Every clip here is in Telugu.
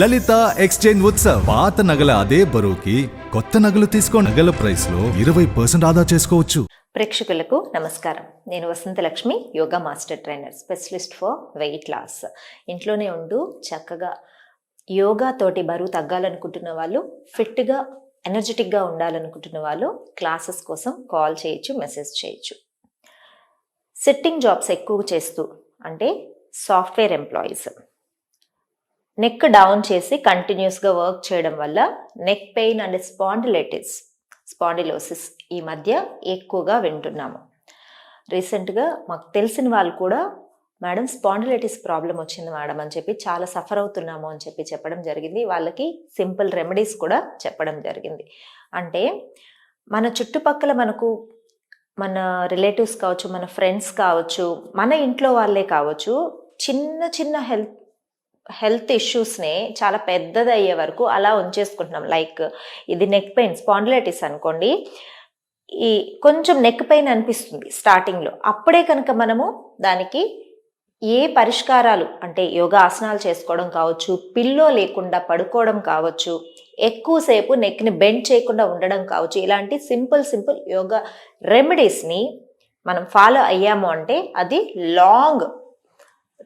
లలిత ఎక్స్చేంజ్ ఉత్సవ్. పాత నగల అదే బరువుకి కొత్త నగలు తీసుకో నగల ప్రైస్లో ఇరవై పర్సెంట్ ఆదా చేసుకోవచ్చు. ప్రేక్షకులకు నమస్కారం. నేను Vasanthalakshmi yoga master trainer specialist for weight loss. ఇంట్లోనే ఉండు చక్కగా యోగా తోటి బరువు తగ్గాలనుకుంటున్న వాళ్ళు ఫిట్గా ఎనర్జెటిక్గా ఉండాలనుకుంటున్న వాళ్ళు క్లాసెస్ కోసం కాల్ చేయొచ్చు మెసేజ్ చేయొచ్చు. సిట్టింగ్ జాబ్స్ ఎక్కువ చేస్తూ అంటే సాఫ్ట్వేర్ ఎంప్లాయీస్ నెక్ డౌన్ చేసి కంటిన్యూస్గా వర్క్ చేయడం వల్ల neck pain and spondylitis spondylosis ఈ మధ్య ఎక్కువగా వింటున్నాము. రీసెంట్గా మాకు తెలిసిన వాళ్ళు కూడా మేడం స్పాండిలైటిస్ ప్రాబ్లం వచ్చింది మేడం అని చెప్పి చాలా సఫర్ అవుతున్నాము అని చెప్పి చెప్పడం జరిగింది. వాళ్ళకి సింపుల్ రెమెడీస్ కూడా చెప్పడం జరిగింది. అంటే మన చుట్టుపక్కల మనకు మన రిలేటివ్స్ కావచ్చు మన ఫ్రెండ్స్ కావచ్చు మన ఇంట్లో వాళ్ళే కావచ్చు చిన్న చిన్న హెల్త్ హెల్త్ ఇష్యూస్ని చాలా పెద్దది అయ్యే వరకు అలా ఉంచేసుకుంటున్నాం. లైక్ ఇది నెక్ పెయిన్ స్పాండిలైటిస్ అనుకోండి. ఈ కొంచెం నెక్ పెయిన్ అనిపిస్తుంది స్టార్టింగ్లో. అప్పుడే కనుక మనము దానికి ఏ పరిష్కారాలు అంటే యోగా ఆసనాలు చేసుకోవడం కావచ్చు పిల్లో లేకుండా పడుకోవడం కావచ్చు ఎక్కువసేపు నెక్ని బెండ్ చేయకుండా ఉండడం కావచ్చు ఇలాంటి సింపుల్ సింపుల్ యోగా రెమెడీస్ని మనం ఫాలో అయ్యాము అంటే అది లాంగ్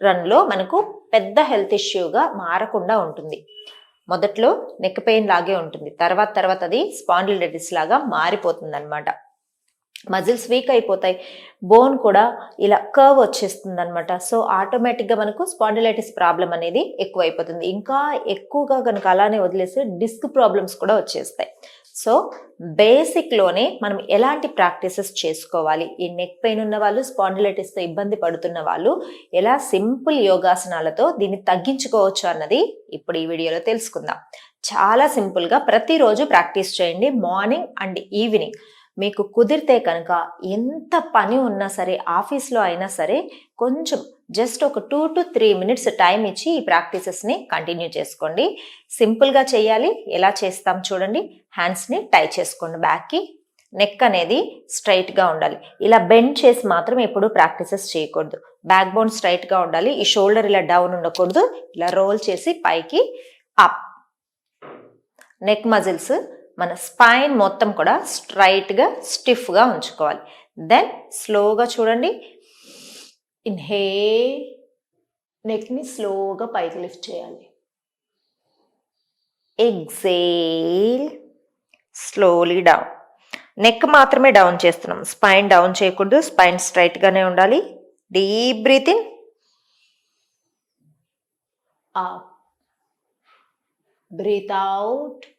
రన్లో మనకు పెద్ద హెల్త్ ఇష్యూగా మారకుండా ఉంటుంది. మొదట్లో నెక్ పెయిన్ లాగే ఉంటుంది. తర్వాత తర్వాత అది స్పాండిలైటిస్ లాగా మారిపోతుంది అనమాట మజిల్స్ వీక్ అయిపోతాయి. బోన్ కూడా ఇలా కర్వ్ వచ్చేస్తుంది అనమాట సో ఆటోమేటిక్గా మనకు స్పాండిలైటిస్ ప్రాబ్లం అనేది ఎక్కువ అయిపోతుంది ఇంకా ఎక్కువగా కనుక అలానే వదిలేస్తే డిస్క్ ప్రాబ్లమ్స్ కూడా వచ్చేస్తాయి. సో బేసిక్లోనే మనం ఎలాంటి ప్రాక్టీసెస్ చేసుకోవాలి? ఈ నెక్ పెయిన్ ఉన్న వాళ్ళు స్పాండిలైటిస్తో ఇబ్బంది పడుతున్న వాళ్ళు ఎలా సింపుల్ యోగాసనాలతో దీన్ని తగ్గించుకోవచ్చు అన్నది ఇప్పుడు ఈ వీడియోలో తెలుసుకుందాం. చాలా సింపుల్గా ప్రతిరోజు ప్రాక్టీస్ చేయండి మార్నింగ్ అండ్ ఈవినింగ్ మీకు కుదిరితే కనుక ఎంత పని ఉన్నా సరే ఆఫీస్లో అయినా సరే కొంచెం జస్ట్ ఒక two to three minutes time ఇచ్చి ఈ ప్రాక్టీసెస్ని కంటిన్యూ చేసుకోండి. సింపుల్గా చేయాలి. ఎలా చేస్తాం చూడండి. హ్యాండ్స్ని టై చేసుకోండి బ్యాక్కి. నెక్ అనేది స్ట్రైట్గా ఉండాలి. ఇలా బెండ్ చేసి మాత్రం ఎప్పుడు ప్రాక్టీసెస్ చేయకూడదు. బ్యాక్ బోన్ స్ట్రైట్గా ఉండాలి. ఈ షోల్డర్ ఇలా డౌన్ ఉండకూడదు. ఇలా రోల్ చేసి పైకి అప్. నెక్ మజిల్స్ మన స్పైన్ మొత్తం కూడా స్ట్రైట్గా స్టిఫ్గా ఉంచుకోవాలి. దెన్ స్లోగా చూడండి. ఇన్హే నెక్ని స్లోగా పైకి లిఫ్ట్ చేయాలి. ఎగ్జేల్ స్లోలీ డౌన్ నెక్ మాత్రమే డౌన్ చేస్తున్నాం. స్పైన్ డౌన్ చేయకూడదు. స్పైన్ స్ట్రైట్గానే ఉండాలి. Deep breathe in breathe out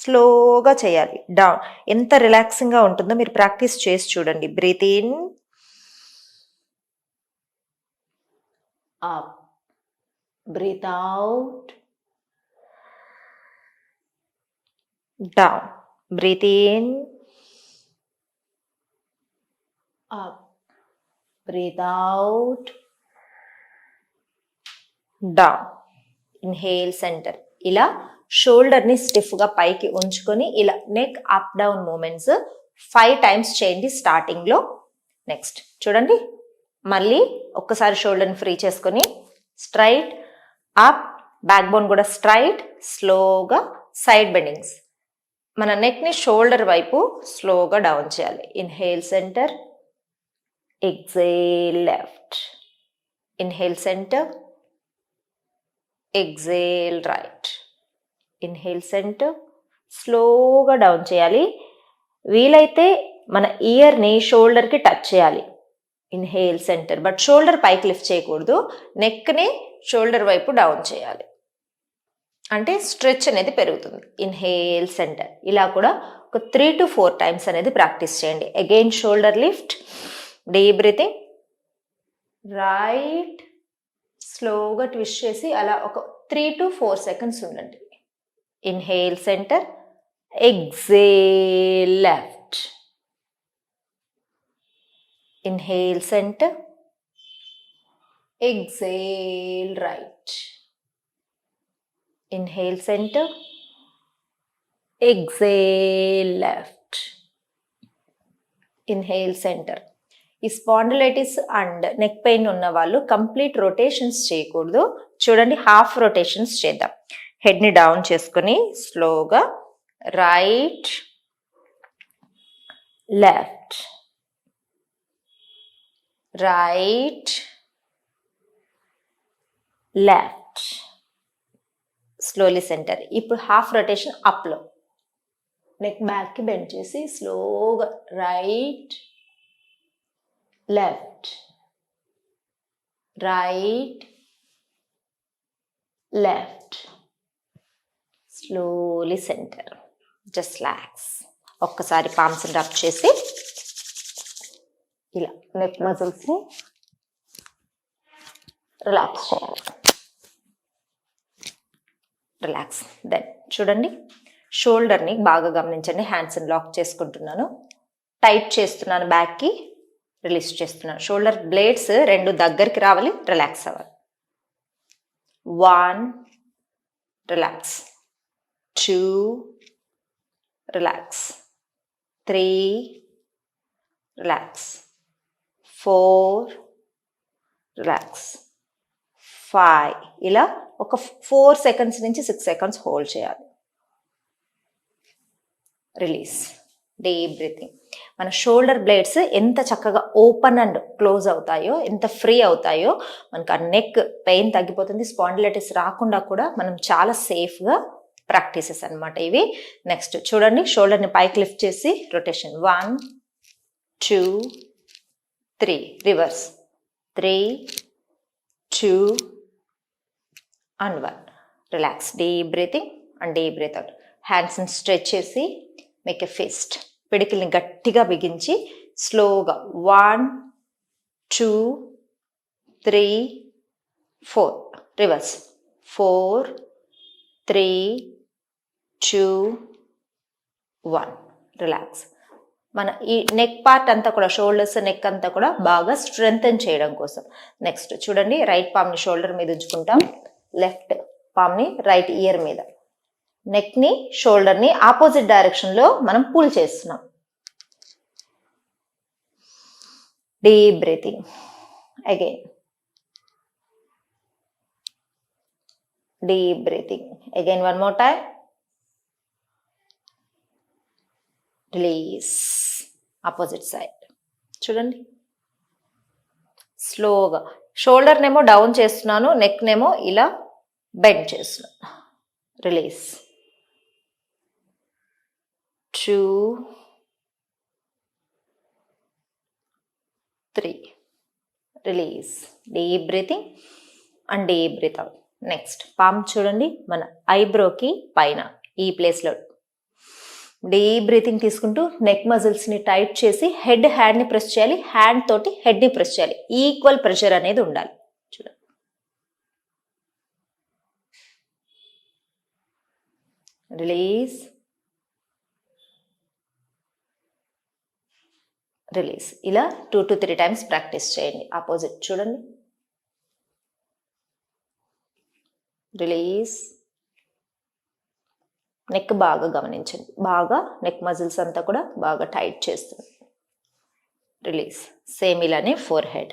స్లోగా చేయాలి. డౌన్. ఎంత రిలాక్సింగ్గా ఉంటుందో మీరు ప్రాక్టీస్ చేసి చూడండి. Breathe in. Up. Breathe out. Down. Breathe in. Up. Breathe out. Down. Inhale centre. ఇలా షోల్డర్ని స్టిఫ్గా పైకి ఉంచుకొని ఇలా neck up down movements five times చేయండి స్టార్టింగ్లో నెక్స్ట్ చూడండి. మళ్ళీ ఒక్కసారి షోల్డర్ని ఫ్రీ చేసుకొని స్ట్రైట్ అప్ బ్యాక్ బోన్ కూడా స్ట్రైట్ స్లోగా సైడ్ బెండింగ్స్ మన నెక్ని షోల్డర్ వైపు స్లోగా డౌన్ చేయాలి. Inhale centre exhale left inhale centre exhale right inhale centre స్లోగా డౌన్ చేయాలి. వీలైతే మన ఇయర్ని షోల్డర్కి టచ్ చేయాలి. ఇన్హేల్ సెంటర్ బట్ షోల్డర్ పైకి లిఫ్ట్ చేయకూడదు. నెక్ని షోల్డర్ వైపు డౌన్ చేయాలి. అంటే స్ట్రెచ్ అనేది పెరుగుతుంది. ఇన్హేల్ సెంటర్ ఇలా కూడా ఒక త్రీ టు ఫోర్ టైమ్స్ అనేది ప్రాక్టీస్ చేయండి. Again shoulder lift deep breathing right స్లోగా ట్విస్ట్ చేసి అలా ఒక త్రీ టు ఫోర్ సెకండ్స్ ఉండండి. Inhale centre exhale left inhale centre exhale right inhale centre exhale left inhale centre ఈ స్పాండిలైటిస్ అండ్ నెక్ పెయిన్ ఉన్న వాళ్ళు కంప్లీట్ రొటేషన్స్ చేయకూడదు. చూడండి హాఫ్ రొటేషన్స్ చేద్దాం. హెడ్ని డౌన్ చేసుకొని స్లోగా right left right left. Slowly centre. ఇప్పుడు హాఫ్ రొటేషన్ అప్లో నెక్ బ్యాక్కి బెండ్ చేసి స్లోగా right left right left. Slowly centre just relax ఒక్కసారి పామ్స్ రబ్ చేసి ఇలా నెక్ మజిల్స్ని రిలాక్స్ చేయాలి. రిలాక్స్ దెన్ చూడండి షోల్డర్ని బాగా గమనించండి. హ్యాండ్స్ని లాక్ చేసుకుంటున్నాను. టైట్ చేస్తున్నాను బ్యాక్కి రిలీజ్ చేస్తున్నాను. షోల్డర్ బ్లేడ్స్ రెండు దగ్గరికి రావాలి రిలాక్స్ అవ్వాలి. One relax two relax three relax four relax five ఇలా ఒక ఫోర్ సెకండ్స్ నుంచి సిక్స్ సెకండ్స్ హోల్డ్ చేయాలి. రిలీజ్ డీప్ బ్రీతింగ్ మన షోల్డర్ బ్లేడ్స్ ఎంత చక్కగా ఓపెన్ అండ్ క్లోజ్ అవుతాయో ఎంత ఫ్రీ అవుతాయో మనకు ఆ నెక్ పెయిన్ తగ్గిపోతుంది స్పాండిలైటిస్ రాకుండా కూడా మనం చాలా సేఫ్గా ప్రాక్టీసెస్ అన్నమాట ఇవి. నెక్స్ట్ చూడండి షోల్డర్ని పైకి లిఫ్ట్ చేసి rotation. One two three reverse three two and one relax deep breathing and deep breath out హ్యాండ్స్ని stretch చేసి మేక్ ఎ ఫిస్ట్ పిడికిల్ని గట్టిగా బిగించి స్లోగా one two three four reverse four three two one relax మన ఈ నెక్ పార్ట్ అంతా కూడా షోల్డర్స్ నెక్ అంతా కూడా బాగా స్ట్రెంగ్తన్ చేయడం కోసం. నెక్స్ట్ చూడండి రైట్ పామ్ని షోల్డర్ మీద ఉంచుకుంటాం. లెఫ్ట్ పామ్ని రైట్ ఇయర్ మీద. నెక్ని షోల్డర్ని ఆపోజిట్ డైరెక్షన్లో మనం పుల్ చేస్తున్నాం. Deep breathing again deep breathing again one more time release opposite side. చూడండి. స్లోగా. షోల్డర్నేమో డౌన్ చేస్తున్నాను నెక్నేమో ఇలా బెండ్ చేస్తున్నాను. Release. Two three. Release. Deep breathing and deep breath out. Next. Palm చూడండి మన ఐబ్రోకి పైన ఈ ప్లేస్లో. డీప్ బ్రీతింగ్ తీసుకుంటూ నెక్ మజిల్స్ని టైట్ చేసి హెడ్ హ్యాండ్ని ప్రెస్ చేయాలి. హ్యాండ్ తోటి హెడ్ని ప్రెస్ చేయాలి. ఈక్వల్ ప్రెషర్ అనేది ఉండాలి. చూడండి. రిలీజ్ రిలీజ్ ఇలా two to three times practice చేయండి. ఆపోజిట్ చూడండి. రిలీజ్ నెక్ బాగా గమనించండి. బాగా నెక్ మజిల్స్ అంతా కూడా బాగా టైట్ చేస్తుంది. రిలీజ్ సేమ్ ఇలానే forehead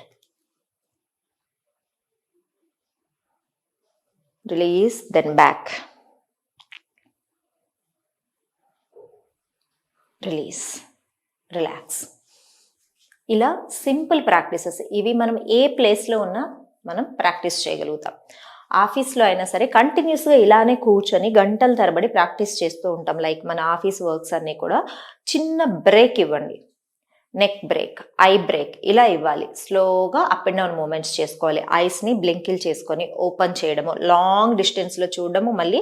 release then back release relax ఇలా సింపుల్ ప్రాక్టీసెస్ ఇవి మనం ఏ ప్లేస్లో ఉన్నా మనం ప్రాక్టీస్ చేయగలుగుతాం. ఆఫీస్లో అయినా సరే కంటిన్యూస్గా ఇలానే కూర్చొని గంటల తరబడి ప్రాక్టీస్ చేస్తూ ఉంటాం. లైక్ మన ఆఫీస్ వర్క్స్ అన్నీ కూడా చిన్న బ్రేక్ ఇవ్వండి. నెక్ బ్రేక్ ఐ బ్రేక్ ఇలా ఇవ్వాలి. స్లోగా అప్ అండ్ డౌన్ మూమెంట్స్ చేసుకోవాలి. ఐస్ని బ్లింకిల్ చేసుకొని ఓపెన్ చేయడము లాంగ్ డిస్టెన్స్లో చూడడము మళ్ళీ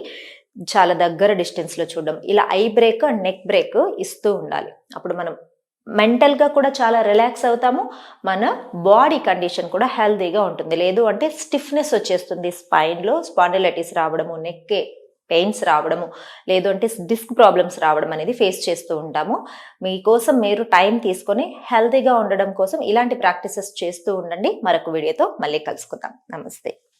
చాలా దగ్గర డిస్టెన్స్లో చూడడం. ఇలా eye break and neck break ఇస్తూ ఉండాలి. అప్పుడు మనం మెంటల్గా కూడా చాలా రిలాక్స్ అవుతాము. మన బాడీ కండిషన్ కూడా హెల్తీగా ఉంటుంది. లేదు అంటే స్టిఫ్నెస్ వచ్చేస్తుంది స్పైన్లో. స్పాండిలైటిస్ రావడము నెక్ పెయిన్స్ రావడము లేదు అంటే డిస్క్ ప్రాబ్లమ్స్ రావడం అనేది ఫేస్ చేస్తూ ఉంటాము. మీకోసం మీరు టైం తీసుకొని హెల్తీగా ఉండడం కోసం ఇలాంటి ప్రాక్టీసెస్ చేస్తూ ఉండండి. మరొక వీడియోతో మళ్ళీ కలుసుకుందాం. నమస్తే.